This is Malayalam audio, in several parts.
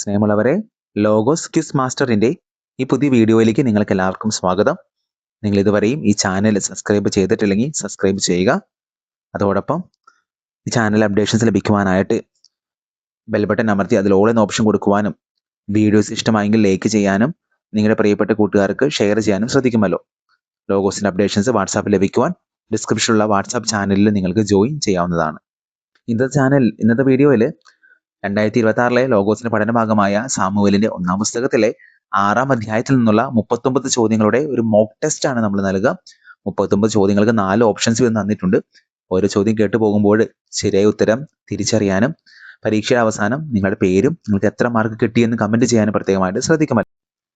സ്നേഹമുള്ളവരെ ലോഗോസ് ക്വിസ് മാസ്റ്ററിന്റെ ഈ പുതിയ വീഡിയോയിലേക്ക് നിങ്ങൾക്ക് എല്ലാവർക്കും സ്വാഗതം. നിങ്ങൾ ഇതുവരെയും ഈ ചാനൽ സബ്സ്ക്രൈബ് ചെയ്തിട്ടില്ലെങ്കിൽ സബ്സ്ക്രൈബ് ചെയ്യുക. അതോടൊപ്പം ഈ ചാനൽ അപ്ഡേഷൻസ് ലഭിക്കുവാനായിട്ട് ബെൽ ബട്ടൺ അമർത്തി അതിൽ ഓൾ എന്ന ഓപ്ഷൻ കൊടുക്കുവാനും വീഡിയോസ് ഇഷ്ടമായെങ്കിൽ ലൈക്ക് ചെയ്യാനും നിങ്ങളുടെ പ്രിയപ്പെട്ട കൂട്ടുകാർക്ക് ഷെയർ ചെയ്യാനും ശ്രദ്ധിക്കുമല്ലോ. ലോഗോസിന്റെ അപ്ഡേഷൻസ് വാട്സാപ്പിൽ ലഭിക്കുവാൻ ഡിസ്ക്രിപ്ഷനിലുള്ള വാട്സാപ്പ് ചാനലിൽ നിങ്ങൾക്ക് ജോയിൻ ചെയ്യാവുന്നതാണ്. ഇന്നത്തെ ചാനൽ ഇന്നത്തെ വീഡിയോയിൽ രണ്ടായിരത്തി ഇരുപത്തി ആറിലെ ലോഗോസിന്റെ പഠന ഭാഗമായ സാമുവലിന്റെ ഒന്നാം പുസ്തകത്തിലെ ആറാം അധ്യായത്തിൽ നിന്നുള്ള മുപ്പത്തൊമ്പത് ചോദ്യങ്ങളുടെ ഒരു മോക്ക് ടെസ്റ്റ് ആണ് നമ്മൾ നൽകുക. മുപ്പത്തൊമ്പത് ചോദ്യങ്ങൾക്ക് നാല് ഓപ്ഷൻസ് ഇത് തന്നിട്ടുണ്ട്. ഓരോ ചോദ്യം കേട്ടു പോകുമ്പോൾ ശരിയായ ഉത്തരം തിരിച്ചറിയാനും പരീക്ഷയുടെ അവസാനം നിങ്ങളുടെ പേരും നിങ്ങൾക്ക് എത്ര മാർക്ക് കിട്ടിയെന്ന് കമന്റ് ചെയ്യാനും പ്രത്യേകമായിട്ട് ശ്രദ്ധിക്കുമല്ലോ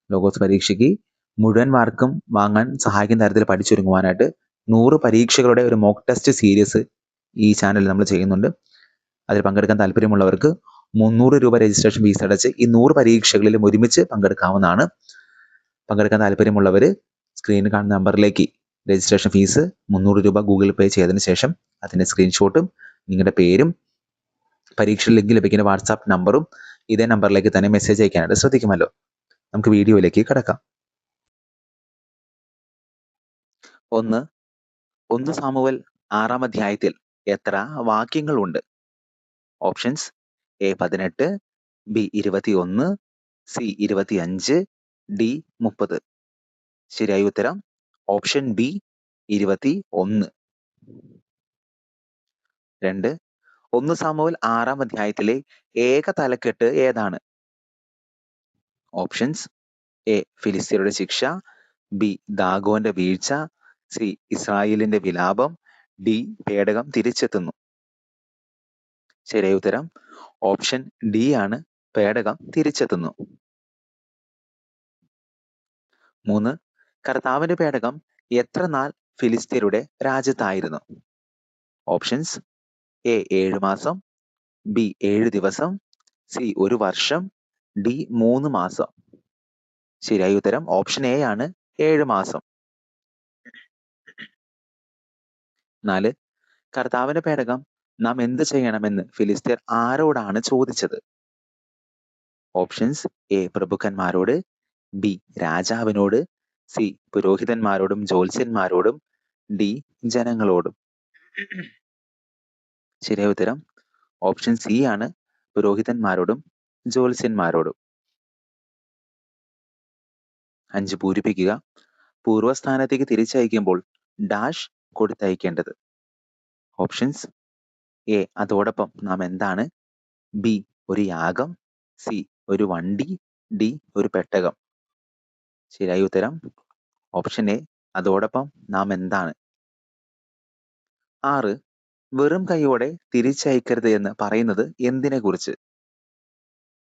ലോഗോസ് പരീക്ഷയ്ക്ക് മുഴുവൻ മാർക്കും വാങ്ങാൻ സഹായിക്കുന്ന തരത്തിൽ പഠിച്ചൊരുങ്ങുവാനായിട്ട് നൂറ് പരീക്ഷകളുടെ ഒരു മോക്ക് ടെസ്റ്റ് സീരീസ് ഈ ചാനലിൽ നമ്മൾ ചെയ്യുന്നുണ്ട്. അതിൽ പങ്കെടുക്കാൻ താല്പര്യമുള്ളവർക്ക് മുന്നൂറ് രൂപ രജിസ്ട്രേഷൻ ഫീസ് അടച്ച് ഈ നൂറ് പരീക്ഷകളിലും ഒരുമിച്ച് പങ്കെടുക്കാവുന്നതാണ്. പങ്കെടുക്കാൻ താല്പര്യമുള്ളവർ സ്ക്രീനിൽ കാണുന്ന നമ്പറിലേക്ക് രജിസ്ട്രേഷൻ ഫീസ് മുന്നൂറ് രൂപ ഗൂഗിൾ പേ ചെയ്തതിന് ശേഷം അതിന്റെ സ്ക്രീൻഷോട്ടും നിങ്ങളുടെ പേരും പരീക്ഷ ലിങ്ക് ലഭിക്കുന്ന വാട്സാപ്പ് നമ്പറും ഇതേ നമ്പറിലേക്ക് തന്നെ മെസ്സേജ് അയക്കാനായിട്ട് ശ്രദ്ധിക്കുമല്ലോ. നമുക്ക് വീഡിയോയിലേക്ക് കിടക്കാം. ഒന്ന് ഒന്ന് സാമുവൽ ആറാം അധ്യായത്തിൽ എത്ര വാക്യങ്ങളുണ്ട്? ഓപ്ഷൻസ് എ പതിനെട്ട് ബി ഇരുപത്തി ഒന്ന് സി ഇരുപത്തി അഞ്ച് ഡി മുപ്പത്. ശരിയായ ഉത്തരം ഓപ്ഷൻ ബി ഇരുപത്തി ഒന്ന് രണ്ട്. ഒന്ന് സാമുവൽ ആറാം അധ്യായത്തിലെ ഏക തലക്കെട്ട് ഏതാണ്? ഓപ്ഷൻസ് എ ഫിലിസ്തീനയുടെ ശിക്ഷ ബി ദാഗോന്റെ വീഴ്ച സി ഇസ്രായേലിന്റെ വിലാപം ഡി പേടകം തിരിച്ചെത്തുന്നു. ശരിയായ ഉത്തരം ഓപ്ഷൻ ഡി ആണ് പേടകം തിരിച്ചെത്തുന്നു. മൂന്ന് കർത്താവിന്റെ പേടകം എത്ര നാൾ ഫിലിസ്തീനയുടെ രാജ്യത്തായിരുന്നു? ഓപ്ഷൻസ് എ ഏഴ് മാസം ബി ഏഴ് ദിവസം സി ഒരു വർഷം ഡി മൂന്ന് മാസം. ശരിയായ ഉത്തരം ഓപ്ഷൻ എ ആണ് ഏഴ് മാസം. നാല് കർത്താവിന്റെ പേടകം നാം എന്ത് ചെയ്യണമെന്ന് ഫിലിസ്തീർ ആരോടാണ് ചോദിച്ചത്? Options A. പ്രഭുക്കന്മാരോട് ബി. രാജാവിനോട് സി. പുരോഹിതന്മാരോടും ജ്യോത്സ്യന്മാരോടും ഡി. ജനങ്ങളോടും. ശരിയായ ഉത്തരം ഓപ്ഷൻ സി ആണ്. പുരോഹിതന്മാരോടും ജ്യോത്സ്യന്മാരോടും. അഞ്ച് പൂരിപ്പിക്കുക. പൂർവസ്ഥാനത്തേക്ക് തിരിച്ചയക്കുമ്പോൾ ഡാഷ് കൊടുത്തയക്കേണ്ടത്. ഓപ്ഷൻസ് എ അതോടൊപ്പം നാം എന്താണ്? ബി ഒരു യാഗം. സി ഒരു വണ്ടി. ഡി ഒരു പെട്ടകം. ശരിയായ ഉത്തരം? Option A. അതോടൊപ്പം നാം എന്താണ്? ആറ്. വെറും കൈയോടെ തിരിച്ചയക്കരുത് എന്ന് പറയുന്നത് എന്തിനെ കുറിച്ച്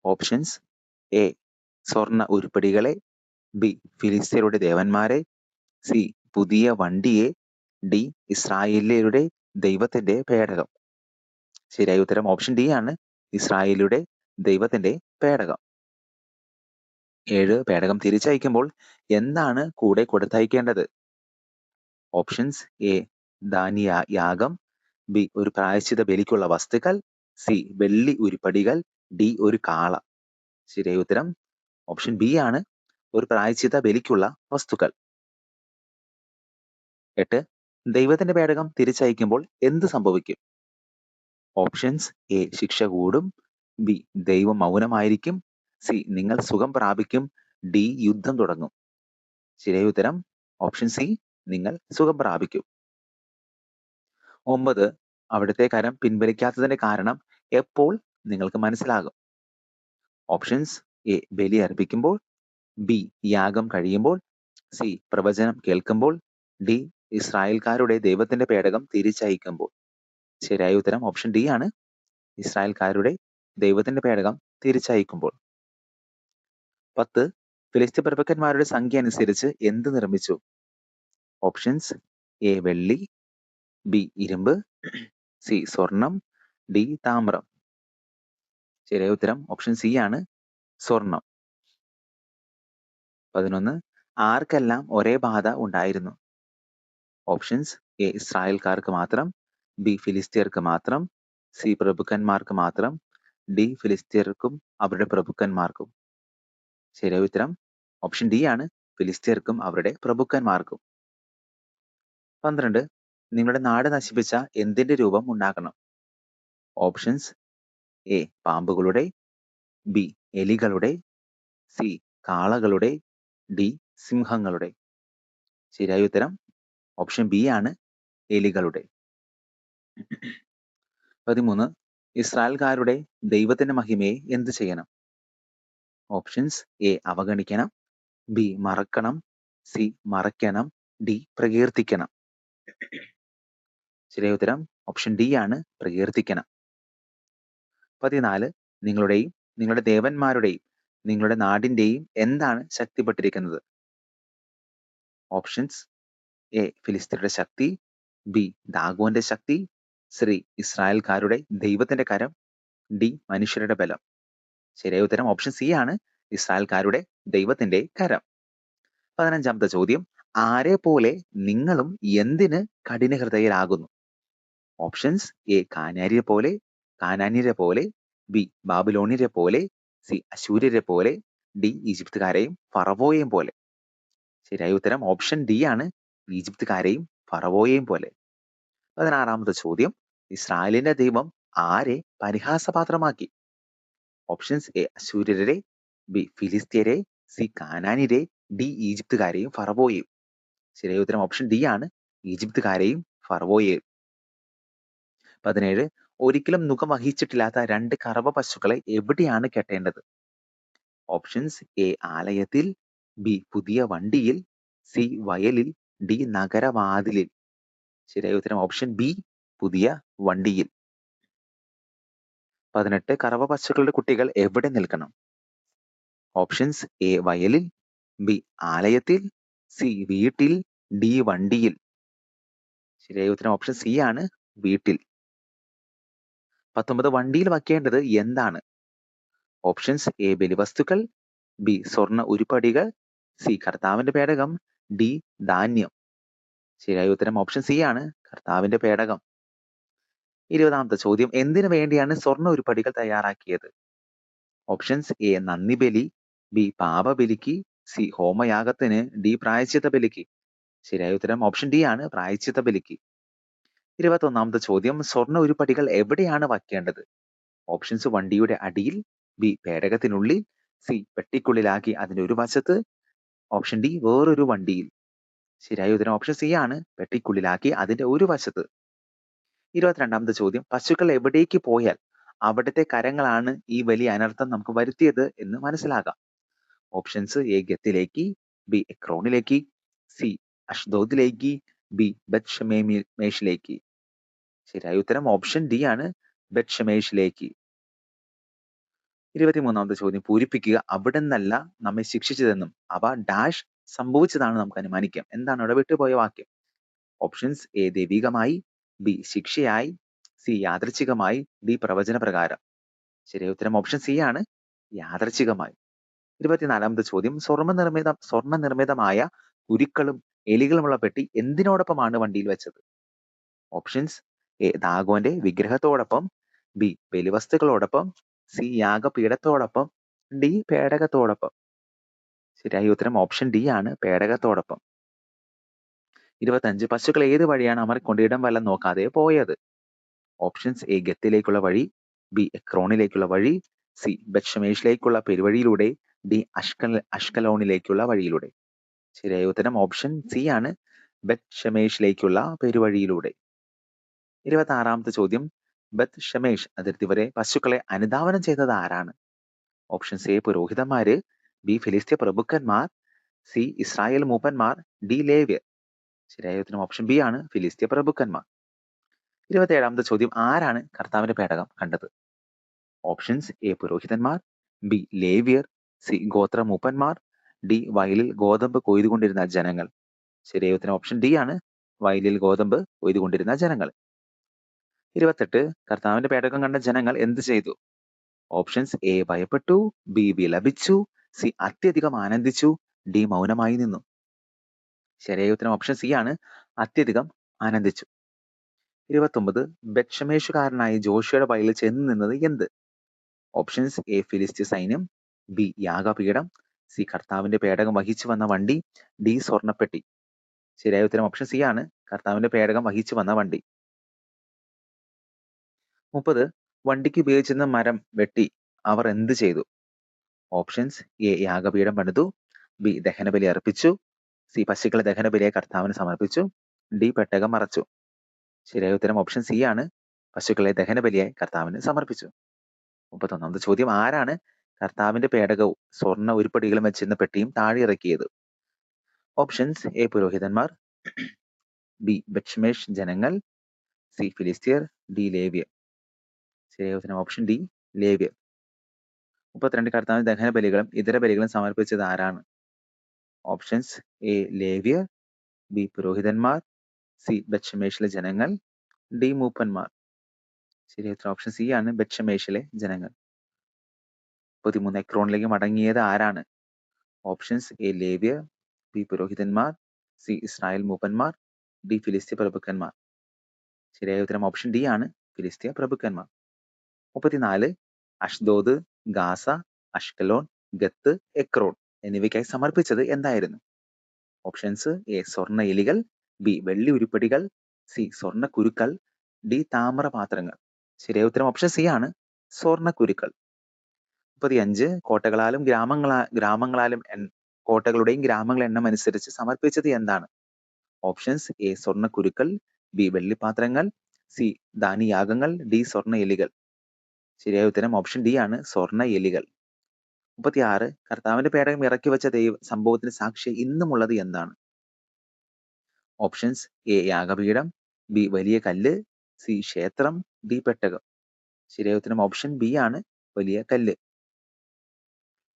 ഓപ്ഷൻസ് എ. സ്വർണ ഉരുപ്പടികളെ. ബി. ഫിലിസ്തീനയുടെ ദേവന്മാരെ. സി. പുതിയ വണ്ടിയെ. ഡി. ഇസ്രായേലിയരുടെ ദൈവത്തിന്റെ പേടകം. ശരിയായ ഉത്തരം ഓപ്ഷൻ ഡി ആണ്. ഇസ്രായേലിയുടെ ദൈവത്തിന്റെ പേടകം. ഏഴ് പേടകം തിരിച്ചയക്കുമ്പോൾ എന്താണ് കൂടെ കൊടുത്തയക്കേണ്ടത്? ഓപ്ഷൻസ് എ ധാന്യ യാഗം. ബി ഒരു പ്രായശ്ചിത ബലിക്കുള്ള വസ്തുക്കൾ. സി വെള്ളി ഉരുപ്പടികൾ. ഡി ഒരു കാള. ശരിയായ ഉത്തരം ഓപ്ഷൻ ബി ആണ്. ഒരു പ്രായശ്ചിത ബലിക്കുള്ള വസ്തുക്കൾ. എട്ട് ദൈവത്തിന്റെ പേടകം തിരിച്ചയക്കുമ്പോൾ എന്ത് സംഭവിക്കും? ഓപ്ഷൻസ് എ ശിക്ഷ കൂടും. ബി ദൈവം മൗനമായിരിക്കും. സി നിങ്ങൾ സുഖം പ്രാപിക്കും. ഡി യുദ്ധം തുടങ്ങും. ശരിയായ ഉത്തരം ഓപ്ഷൻ സി നിങ്ങൾ സുഖം പ്രാപിക്കും. ഒമ്പത് അവിടുത്തെ കരം പിൻവലിക്കാത്തതിന്റെ കാരണം എപ്പോൾ നിങ്ങൾക്ക് മനസ്സിലാകും? ഓപ്ഷൻസ് എ ബലി അർപ്പിക്കുമ്പോൾ. ബി യാഗം കഴിയുമ്പോൾ. സി പ്രവചനം കേൾക്കുമ്പോൾ. ഡി ഇസ്രായേൽക്കാരുടെ ദൈവത്തിന്റെ പേടകം തിരിച്ചയക്കുമ്പോൾ. ശരിയായ ഉത്തരം ഓപ്ഷൻ ഡി ആണ്. ഇസ്രായേൽക്കാരുടെ ദൈവത്തിന്റെ പേടകം തിരിച്ചയക്കുമ്പോൾ. പത്ത് ഫിലിസ്തീൻ പ്രഭുക്കന്മാരുടെ സംഖ്യ അനുസരിച്ച് എന്ത് നിർമ്മിച്ചു? ഓപ്ഷൻസ് എ വെള്ളി ബി ഇരുമ്പ് സി സ്വർണം ഡി താമ്രം. ശരിയായ ഉത്തരം ഓപ്ഷൻ സി ആണ് സ്വർണം പതിനൊന്ന് ആർക്കെല്ലാം ഒരേ ബാധ ഉണ്ടായിരുന്നു? ഓപ്ഷൻസ് എ ഇസ്രായേൽക്കാർക്ക് മാത്രം ബി ഫിലിസ്തീയർക്ക് മാത്രം സി പ്രഭുക്കന്മാർക്ക് മാത്രം ഡി ഫിലിസ്തീയർക്കും അവരുടെ പ്രഭുക്കന്മാർക്കും. ശരിയായ ഉത്തരം? ഓപ്ഷൻ ഡി ആണ്. ഫിലിസ്തീയർക്കും അവരുടെ പ്രഭുക്കന്മാർക്കും. പന്ത്രണ്ട്. നിങ്ങളുടെ നാട് നശിപ്പിച്ച എന്തിന്റെ രൂപം ഉണ്ടാക്കണം ഓപ്ഷൻസ് എ. പാമ്പുകളുടെ ബി. എലികളുടെ സി. കാളകളുടെ ഡി. സിംഹങ്ങളുടെ. ശരിയായ ഉത്തരം? ഓപ്ഷൻ ബി ആണ്. എലികളുടെ. പതിമൂന്ന് ഇസ്രായേൽക്കാരുടെ ദൈവത്തിന്റെ മഹിമയെ എന്ത് ചെയ്യണം? ഓപ്ഷൻസ് എ അവഗണിക്കണം. ബി മറക്കണം. സി മറയ്ക്കണം. ഡി പ്രകീർത്തിക്കണം. ശരിയായ ഉത്തരം ഓപ്ഷൻ ഡി ആണ് പ്രകീർത്തിക്കണം. പതിനാല് നിങ്ങളുടെയും നിങ്ങളുടെ ദേവന്മാരുടെയും നിങ്ങളുടെ നാടിന്റെയും എന്താണ് ശക്തിപ്പെട്ടിരിക്കുന്നത്? ഓപ്ഷൻസ് എ ഫിലിസ്തീനയുടെ ശക്തി ബി ദാഗോന്റെ ശക്തി ശ്രീ ഇസ്രായേൽക്കാരുടെ ദൈവത്തിന്റെ കരം ഡി മനുഷ്യരുടെ ബലം. ശരിയായ ഉത്തരം ഓപ്ഷൻ സി ആണ് ഇസ്രായേൽക്കാരുടെ ദൈവത്തിന്റെ കരം. പതിനഞ്ചാമത്തെ ചോദ്യം ആരെ പോലെ നിങ്ങളും എന്തിന് കഠിനഹൃദയരാകുന്നു? ഓപ്ഷൻസ് എ കാനാരിയെ പോലെ കാനാന്യരെ പോലെ ബി ബാബിലോണിയരെ പോലെ സി അശൂര്യരെ പോലെ ഡി ഈജിപ്തുകാരെയും ഫറവോയെയും പോലെ. ശരിയായ ഉത്തരം ഓപ്ഷൻ ഡി ആണ് ഈജിപ്തുകാരെയും ഫറവോയെയും പോലെ. പതിനാറാമത്തെ ചോദ്യം ഇസ്രായേലിന്റെ ദൈവം ആരെ പരിഹാസപാത്രമാക്കി? ഓപ്ഷൻസ് എ അശൂര്യരെ ബി ഫിലിസ്തീയരെ സി കാനാനിരെ ഡി ഈജിപ്തുകാരെയും ഫറവോയെയും. ശരിയായ ഉത്തരം ഓപ്ഷൻ ഡി ആണ്. ഈജിപ്തുകാരെയും ഫറവോയെയും. പതിനേഴ് ഒരിക്കലും മുഖം വഹിച്ചിട്ടില്ലാത്ത രണ്ട് കറവ പശുക്കളെ എവിടെയാണ് കെട്ടേണ്ടത്? ഓപ്ഷൻസ് എ ആലയത്തിൽ ബി പുതിയ വണ്ടിയിൽ സി വയലിൽ ഡി നഗരവാതിലിൽ. ശരിയായ ഉത്തരം ഓപ്ഷൻ ബി പുതിയ വണ്ടിയിൽ. പതിനെട്ട് കറവ പശുക്കളുടെ കുട്ടികൾ എവിടെ നിൽക്കണം? ഓപ്ഷൻസ് എ വയലിൽ ബി ആലയത്തിൽ സി വീട്ടിൽ ഡി വണ്ടിയിൽ. ശരിയായ ഉത്തരം ഓപ്ഷൻ സി ആണ് വീട്ടിൽ. പത്തൊമ്പത് വണ്ടിയിൽ വയ്ക്കേണ്ടത് എന്താണ്? ഓപ്ഷൻസ് എ ബലിവസ്തുക്കൾ ബി സ്വർണ ഉരുപ്പടികൾ സി കർത്താവിന്റെ പേടകം ഡി ധാന്യം. ശരിയായ ഉത്തരം ഓപ്ഷൻ സി ആണ് കർത്താവിന്റെ പേടകം. ഇരുപതാമത്തെ ചോദ്യം. എന്തിനു വേണ്ടിയാണ് സ്വർണ ഉരുപ്പടികൾ തയ്യാറാക്കിയത്? ഓപ്ഷൻസ് എ നന്ദി ബലി. ബി പാപബലിക്ക് സി ഹോമയാഗത്തിന്. ഡി പ്രായശ്ചിത്ത ബലിക്ക്. ശരിയായ ഉത്തരം ഓപ്ഷൻ ഡി ആണ് പ്രായശ്ചിത്ത ബലിക്ക്. ഇരുപത്തൊന്നാമത്തെ ചോദ്യം സ്വർണ ഉരുപ്പടികൾ എവിടെയാണ് വയ്ക്കേണ്ടത്? ഓപ്ഷൻസ് വണ്ടിയുടെ അടിയിൽ ബി പേടകത്തിനുള്ളിൽ സി പെട്ടിക്കുള്ളിലാക്കി അതിന്റെ ഒരു വശത്ത്. ഓപ്ഷൻ ഡി വേറൊരു വണ്ടിയിൽ. ശരിയായ ഉത്തരം ഓപ്ഷൻ സി ആണ് പെട്ടിക്കുള്ളിലാക്കി അതിന്റെ ഒരു വശത്ത്. ഇരുപത്തിരണ്ടാമത്തെ ചോദ്യം. പശുക്കൾ എവിടേക്ക് പോയാൽ അവിടുത്തെ കരങ്ങളാണ് ഈ വലിയ അനർത്ഥം നമുക്ക് വരുത്തിയത് എന്ന് മനസ്സിലാകാം ഓപ്ഷൻസ് എ ഗത്തിലേക്ക് ബി എക്രോണിലേക്ക് സി അഷ്ദോദിലേക്ക് ബി ബത് ഷമേഷിലേക്ക് ശരിയായ ഉത്തരം ഓപ്ഷൻ ഡി ആണ് ബത് ഷമേഷിലേക്ക് ഇരുപത്തിമൂന്നാമത്തെ ചോദ്യം. പൂരിപ്പിക്കുക അവിടെ നിന്നല്ല നമ്മെ ശിക്ഷിച്ചതെന്നും അവ ഡാഷ് സംഭവിച്ചതാണ് നമുക്ക് അനുമാനിക്കാം. എന്താണ് അവിടെ വിട്ടുപോയ വാക്യം? ഓപ്ഷൻസ് എ ദൈവികമായി ബി ശിക്ഷയായി സി യാദൃച്ഛികമായി ഡി പ്രവചന പ്രകാരം ശരിയായ ഉത്തരം ഓപ്ഷൻ സി ആണ്. യാദൃച്ഛികമായി. ഇരുപത്തിനാലാമത്തെ ചോദ്യം. സ്വർണ നിർമ്മിത സ്വർണ നിർമ്മിതമായ കുരുക്കളും എലികളുമുള്ള പെട്ടി എന്തിനോടൊപ്പമാണ് വണ്ടിയിൽ വെച്ചത്? ഓപ്ഷൻസ് എ ദാഗോന്റെ വിഗ്രഹത്തോടൊപ്പം ബി ബലിവസ്തുക്കളോടൊപ്പം സി യാഗപീഠത്തോടൊപ്പം ഡി പേടകത്തോടൊപ്പം. ശരിയായ ഉത്തരം ഓപ്ഷൻ ഡി ആണ് പേടകത്തോടൊപ്പം. ഇരുപത്തഞ്ച് പശുക്കൾ ഏത് വഴിയാണ് അമർക്കൊണ്ട് കൊണ്ടിടം വല്ല നോക്കാതെ പോയത്? ഓപ്ഷൻസ് എ ഗത്തിലേക്കുള്ള വഴി ബി എക്രോണിലേക്കുള്ള വഴി സി ബക്ഷമേഷിലേക്കുള്ള പെരുവഴിയിലൂടെ ഡി അഷ്കൽ അഷ്കലോണിലേക്കുള്ള വഴിയിലൂടെ. ശരിയായ ഉത്തരം ഓപ്ഷൻ സി ആണ്. ബത് ഷമേഷിലേക്കുള്ള പെരുവഴിയിലൂടെ. ഇരുപത്തി ആറാമത്തെ ചോദ്യം. ബത്ത് ഷമേഷ് അതിർത്തി വരെ പശുക്കളെ അനുധാവനം ചെയ്തത് ആരാണ്? ഓപ്ഷൻസ് എ പുരോഹിതന്മാര്. ബി ഫിലിസ്തീയ പ്രഭുക്കന്മാർ. സി ഇസ്രായേൽ മൂപ്പന്മാർ. ഡി ലേവ്യർ. ശരിയായ ഉത്തരം ഓപ്ഷൻ ബി ആണ്. ഫിലിസ്തീയ പ്രഭുക്കന്മാർ. ഇരുപത്തിയേഴാമത്തെ ചോദ്യം ആരാണ് കർത്താവിന്റെ പേടകം കണ്ടത്? ഓപ്ഷൻസ് എ പുരോഹിതന്മാർ ബി ലേവിയർ സി ഗോത്ര മൂപ്പന്മാർ ഡി വയലിൽ ഗോതമ്പ് കൊയ്തുകൊണ്ടിരുന്ന ജനങ്ങൾ. ശരിയായ ഉത്തരം ഓപ്ഷൻ ഡി ആണ്. വയലിൽ ഗോതമ്പ് കൊയ്തുകൊണ്ടിരുന്ന ജനങ്ങൾ. ഇരുപത്തെട്ട് കർത്താവിന്റെ പേടകം കണ്ട ജനങ്ങൾ എന്ത് ചെയ്തു? ഓപ്ഷൻസ് എ ഭയപ്പെട്ടു ബി വിലപിച്ചു സി അത്യധികം ആനന്ദിച്ചു ഡി മൗനമായി നിന്നു. ശരിയായ ഉത്തരം ഓപ്ഷൻ സി ആണ്. അത്യധികം ആനന്ദിച്ചു. ഇരുപത്തൊമ്പത് ബക്ഷമേഷുകാരനായ ജോഷിയുടെ വയലിൽ ചെന്ന് നിന്നത് എന്ത്? ഓപ്ഷൻസ് എ ഫിലിസ്ത്യ സൈന്യം. ബി യാഗപീഠം. സി കർത്താവിന്റെ പേടകം വഹിച്ചു വന്ന വണ്ടി. ഡി സ്വർണപ്പെട്ടി. ശരിയായ ഉത്തരം ഓപ്ഷൻ സി ആണ്. കർത്താവിന്റെ പേടകം വഹിച്ചു വന്ന വണ്ടി. മുപ്പത് വണ്ടിക്ക് ഉപയോഗിച്ചിരുന്ന മരം വെട്ടി അവർ എന്ത് ചെയ്തു? ഓപ്ഷൻസ് എ യാഗപീഠം പണിതു. ബി ദഹനബലി അർപ്പിച്ചു. സി പശുക്കളെ ദഹനബലിയായി കർത്താവിന് സമർപ്പിച്ചു. ഡി പെട്ടകം മറച്ചു. ശരിയായ ഉത്തരം ഓപ്ഷൻ സി ആണ്. പശുക്കളെ ദഹനബലിയായി കർത്താവിന് സമർപ്പിച്ചു. മുപ്പത്തൊന്നാമത്തെ ചോദ്യം ആരാണ് കർത്താവിന്റെ പേടകവും സ്വർണ ഉരുപ്പടികളും വെച്ചിരുന്ന പെട്ടിയും താഴെ ഇറക്കിയത്? ഓപ്ഷൻസ് എ പുരോഹിതന്മാർ ബി ബക്ഷ്മേഷ് ജനങ്ങൾ സി ഫിലിസ്തീർ ഡി ലേവ്യർ. ശരിയായ ഉത്തരം ഓപ്ഷൻ ഡി ലേവ്യർ. മുപ്പത്തിരണ്ട് കർത്താവിന് ദഹന ബലികളും ഇതര ബലികളും സമർപ്പിച്ചത് ആരാണ്? ഓപ്ഷൻസ് എ ലേവ്യർ ബി പുരോഹിതന്മാർ സി ബച്ചമേഷിലെ ജനങ്ങൾ ഡി മൂപ്പന്മാർ ശരി ഉത്തരം ഓപ്ഷൻ സി ആണ്? ബച്ചമേഷിലെ ജനങ്ങൾ പതിമൂന്ന് എക്രോണിലേക്ക് മടങ്ങിയത് ആരാണ്? ഓപ്ഷൻസ് എ ലേവ്യർ ബി പുരോഹിതന്മാർ സി ഇസ്രായേൽ മൂപ്പന്മാർ ഡി ഫിലിസ്തീയ പ്രഭുക്കന്മാർ ശരിയായ ഉത്തരം ഓപ്ഷൻ ഡി ആണ് ഫിലിസ്തീയ പ്രഭുക്കന്മാർ മുപ്പത്തിനാല് Ashdod Gaza Ashkelon Gath Ekron എന്നിവയ്ക്കായി സമർപ്പിച്ചത് എന്തായിരുന്നു? ഓപ്ഷൻസ് എ സ്വർണ എലികൾ ബി വെള്ളി ഉരുപ്പടികൾ സി സ്വർണ കുരുക്കൾ ഡി താമ്ര പാത്രങ്ങൾ. ശരിയായ ഉത്തരം ഓപ്ഷൻ സി ആണ്. സ്വർണ കുരുക്കൾ. മുപ്പത്തിയഞ്ച് കോട്ടകളാലും ഗ്രാമങ്ങളാ ഗ്രാമങ്ങളാലും കോട്ടകളുടെയും ഗ്രാമങ്ങളുടെ എണ്ണം അനുസരിച്ച് സമർപ്പിച്ചത് എന്താണ്? ഓപ്ഷൻസ് എ സ്വർണ കുരുക്കൾ ബി വെള്ളിപ്പാത്രങ്ങൾ സി ദാനിയാഗങ്ങൾ ഡി സ്വർണ എലികൾ. ശരിയായ ഉത്തരം ഓപ്ഷൻ ഡി ആണ്. സ്വർണ എലികൾ. മുപ്പത്തിയാറ് കർത്താവിന്റെ പേടകം ഇറക്കി വെച്ച ദൈവ സംഭവത്തിന് സാക്ഷി ഇന്നുമുള്ളത് എന്താണ്? ഓപ്ഷൻസ് എ യാഗപീഠം ബി വലിയ കല്ല് സി ക്ഷേത്രം ഡി പെട്ടകം. ശരിയായ ഓപ്ഷൻ ബി ആണ് വലിയ കല്ല്.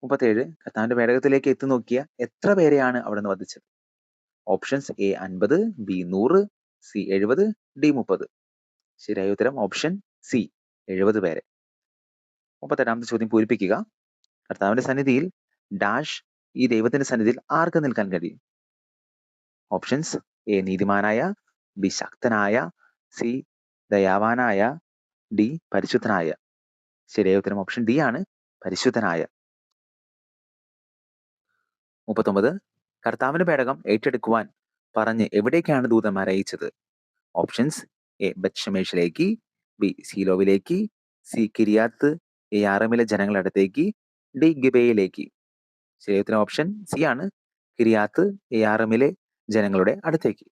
മുപ്പത്തേഴ് കർത്താവിന്റെ പേടകത്തിലേക്ക് എത്തി നോക്കിയ എത്ര പേരെയാണ് അവിടെ നിന്ന് വധിച്ചത്? ഓപ്ഷൻസ് എ അൻപത് ബി നൂറ് സി എഴുപത് ഡി മുപ്പത്. ശരിയായ ഉത്തരം ഓപ്ഷൻ സി എഴുപത് പേരെ. മുപ്പത്തെട്ടാമത്തെ ചോദ്യം പൂരിപ്പിക്കുക. കർത്താവിന്റെ സന്നിധിയിൽ ഡാഷ് ഈ ദൈവത്തിന്റെ സന്നിധിയിൽ ആർക്ക് നിൽക്കാൻ കഴിയും? ഓപ്ഷൻസ് എ നീതിമാനായ ബി ശക്തനായ സി ദയാവാനായ ഡി പരിശുദ്ധനായ. ശരിയായ ഉത്തരം ഓപ്ഷൻ ഡി ആണ് പരിശുദ്ധനായ. മുപ്പത്തൊമ്പത് കർത്താവിന്റെ പേടകം ഏറ്റെടുക്കുവാൻ പറഞ്ഞ് എവിടേക്കാണ് ദൂതന്മാർ അയച്ചത്? ഓപ്ഷൻസ് എ ബത്ഷമേഷിലേക്ക് ബി സീലോവിലേക്ക് സി കിരിയാത്ത് എ ആറമിലെ ജനങ്ങളുടെ അടുത്തേക്ക് ഡി ഗിബയിലേക്ക്. ശരിയുത്തരം ഓപ്ഷൻ സി ആണ്. കിരിയാത്ത് എമ്മിലെ ജനങ്ങളുടെ അടുത്തേക്ക്.